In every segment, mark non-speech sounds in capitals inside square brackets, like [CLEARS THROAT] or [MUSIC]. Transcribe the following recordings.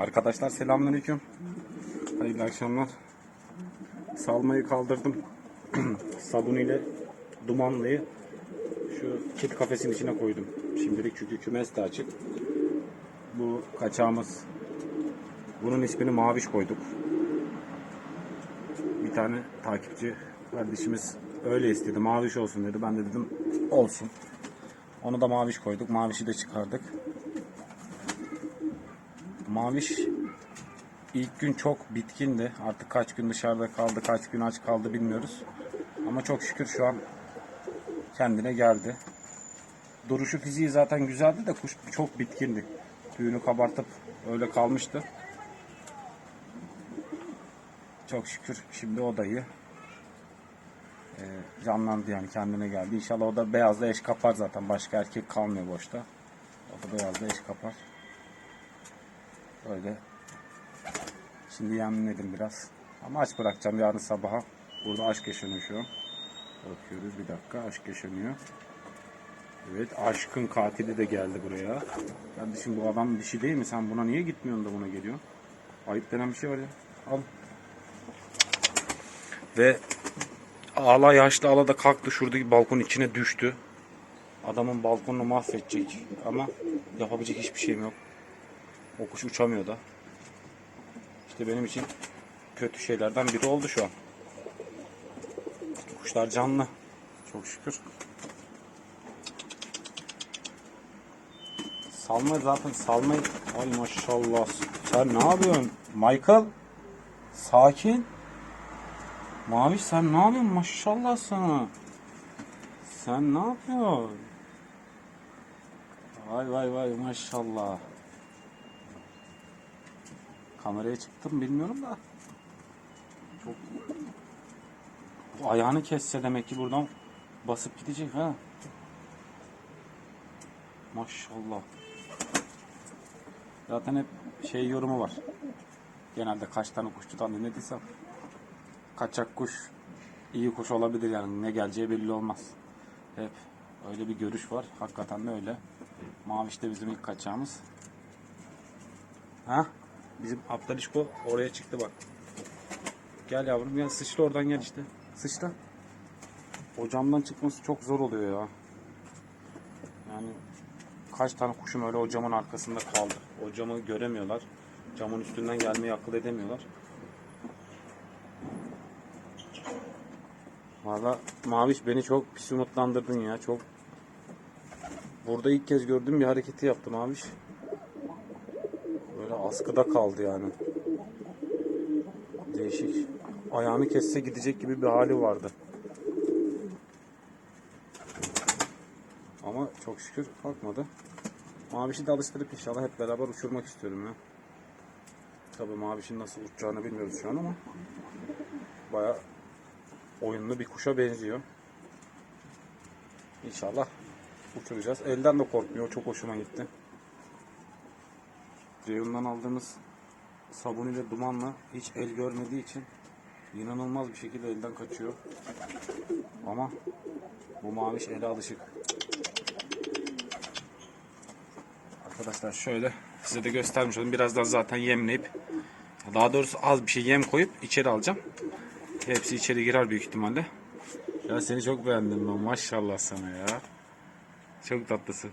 Arkadaşlar selamünaleyküm. Hayırlı akşamlar. Salmayı kaldırdım. [CLEARS THROAT] Sabun ile dumanlıyı şu kedi kafesin içine koydum. Şimdilik çünkü kümes de açık. Bu kaçağımız. Bunun ismini Maviş koyduk. Bir tane takipçi kardeşimiz öyle istedi. Maviş olsun dedi. Ben de dedim olsun. Onu da Maviş koyduk. Mavişi de çıkardık. Maviş ilk gün çok bitkindi. Artık kaç gün dışarıda kaldı, kaç gün aç kaldı bilmiyoruz. Ama çok şükür şu an kendine geldi. Duruşu fiziği zaten güzeldi de kuş çok bitkindi. Tüyünü kabartıp öyle kalmıştı. Çok şükür şimdi o da. Ee, canlandı yani kendine geldi. İnşallah o da beyazla eş kapar zaten. Başka erkek kalmıyor boşta. O da beyazla eş kapar. Öyle. Şimdi yemledim biraz. Ama aç bırakacağım yarın sabaha. Burada aşk yaşanıyor şu an. Bakıyoruz bir dakika aşk yaşanıyor. Evet aşkın katili de geldi buraya. Kardeşim bu adam dişi değil mi? Sen buna niye gitmiyorsun da buna geliyorsun? Ayıp denen bir şey var ya. Al. Ve ağla yaşlı ağla da kalktı şuradaki balkonun içine düştü. Adamın balkonunu mahvedecek ama yapabilecek hiçbir şeyim yok. O kuş uçamıyor da. İşte benim için kötü şeylerden biri oldu şu an. Kuşlar canlı. Çok şükür. Salma zaten salmayı... Ay maşallah. Sen ne yapıyorsun? Michael. Sakin. Maviş sen ne yapıyorsun? Maşallah sana. Sen ne yapıyorsun? Vay vay vay maşallah. Kameraya çıktım bilmiyorum da. Çok Bu ayağını kesse demek ki buradan basıp gidecek ha. Maşallah. Zaten hep şey yorumu var. Genelde kaç tane kuşçudan dinlediysem kaçak kuş iyi kuş olabilir yani ne geleceği belli olmaz. Hep öyle bir görüş var. Hakikaten de öyle. Maviş de bizim ilk kaçağımız. Ha? Bizim Aptalişko oraya çıktı bak. Gel yavrum gel sıçra oradan gel işte. Sıçra. O camdan çıkması çok zor oluyor ya. Yani kaç tane kuşum öyle o camın arkasında kaldı. O camı göremiyorlar. Camın üstünden gelmeyi akıl edemiyorlar. Valla Maviş beni çok pis umutlandırdın ya. Çok Burada ilk kez gördüğüm bir hareketi yaptı Maviş. Böyle askıda kaldı yani. Değişik. Ayağını kesse gidecek gibi bir hali vardı. Ama çok şükür kalkmadı. Mavişi de alıştırıp inşallah hep beraber uçurmak istiyorum ya. Tabii Maviş'in nasıl uçacağını bilmiyoruz şu an ama baya oyunlu bir kuşa benziyor. İnşallah uçuracağız. Elden de korkmuyor. Çok hoşuma gitti. Ceyhun'dan aldığımız sabun ile dumanla hiç el görmediği için inanılmaz bir şekilde elden kaçıyor. Ama bu maviş ele alışık. Arkadaşlar şöyle size de göstermiş olayım. Birazdan zaten yemleyip daha doğrusu az bir şey yem koyup içeri alacağım. Hepsi içeri girer büyük ihtimalle. Ya seni çok beğendim ben. Maşallah sana ya. Çok tatlısın.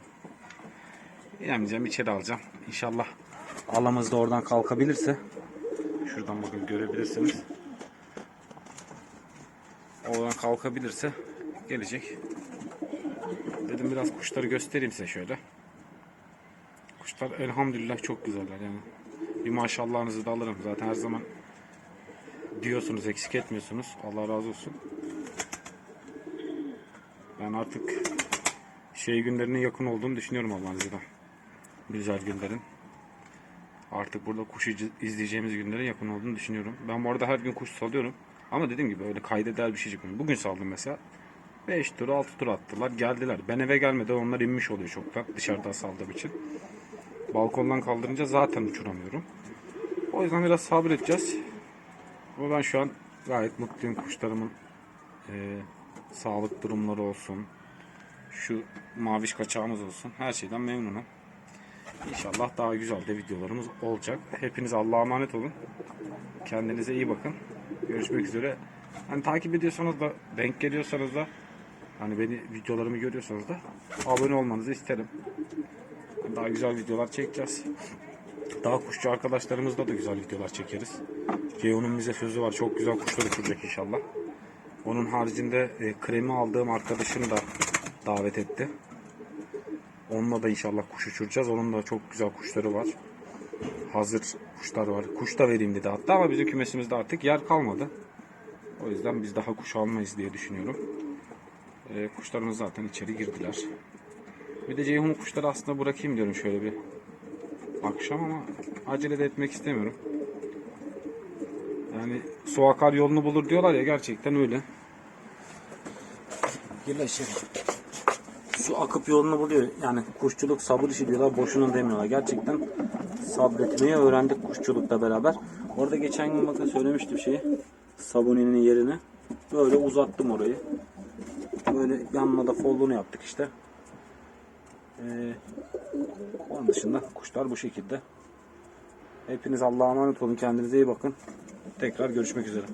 Yemeyeceğim içeri alacağım. İnşallah alamız da oradan kalkabilirse şuradan bakın görebilirsiniz. Oradan kalkabilirse gelecek. Dedim biraz kuşları göstereyim size şöyle. Kuşlar elhamdülillah çok güzeller yani. Bir maşallahınızı da alırım. Zaten her zaman diyorsunuz eksik etmiyorsunuz. Allah razı olsun. Ben artık şey günlerinin yakın olduğunu düşünüyorum Allah'ın izniyle. Güzel günlerin. Artık burada kuş iz- izleyeceğimiz günlere yakın olduğunu düşünüyorum. Ben bu arada her gün kuş salıyorum. Ama dediğim gibi öyle kayda değer bir şey çıkmıyor. Bugün saldım mesela. 5 tur 6 tur attılar geldiler. Ben eve gelmeden onlar inmiş oluyor çoktan dışarıda saldığım için. Balkondan kaldırınca zaten uçuramıyorum. O yüzden biraz sabredeceğiz. Ama ben şu an gayet mutluyum kuşlarımın e, sağlık durumları olsun. Şu maviş kaçağımız olsun. Her şeyden memnunum. İnşallah daha güzel de videolarımız olacak. Hepiniz Allah'a emanet olun. Kendinize iyi bakın. Görüşmek üzere. Hani takip ediyorsanız da denk geliyorsanız da hani beni videolarımı görüyorsanız da abone olmanızı isterim. Daha güzel videolar çekeceğiz. Daha kuşçu arkadaşlarımızla da güzel videolar çekeriz. Ceyhun'un bize sözü var. Çok güzel kuşlar uçuracak inşallah. Onun haricinde e, kremi aldığım arkadaşım da davet etti. Onunla da inşallah kuş uçuracağız. Onun da çok güzel kuşları var. Hazır kuşlar var. Kuş da vereyim dedi hatta ama bizim kümesimizde artık yer kalmadı. O yüzden biz daha kuş almayız diye düşünüyorum. E, kuşlarımız zaten içeri girdiler. Bir de Ceyhun kuşları aslında bırakayım diyorum şöyle bir akşam ama acele de etmek istemiyorum. Yani su akar yolunu bulur diyorlar ya gerçekten öyle. Gel aşağı. Su akıp yolunu buluyor. Yani kuşçuluk sabır işi diyorlar. Boşuna demiyorlar. Gerçekten sabretmeyi öğrendik kuşçulukla beraber. Orada geçen gün bakın söylemiştim şeyi. Sabuninin yerini. Böyle uzattım orayı. Böyle yanına da foldunu yaptık işte. Ee, onun dışında kuşlar bu şekilde. Hepiniz Allah'a emanet olun. Kendinize iyi bakın. Tekrar görüşmek üzere.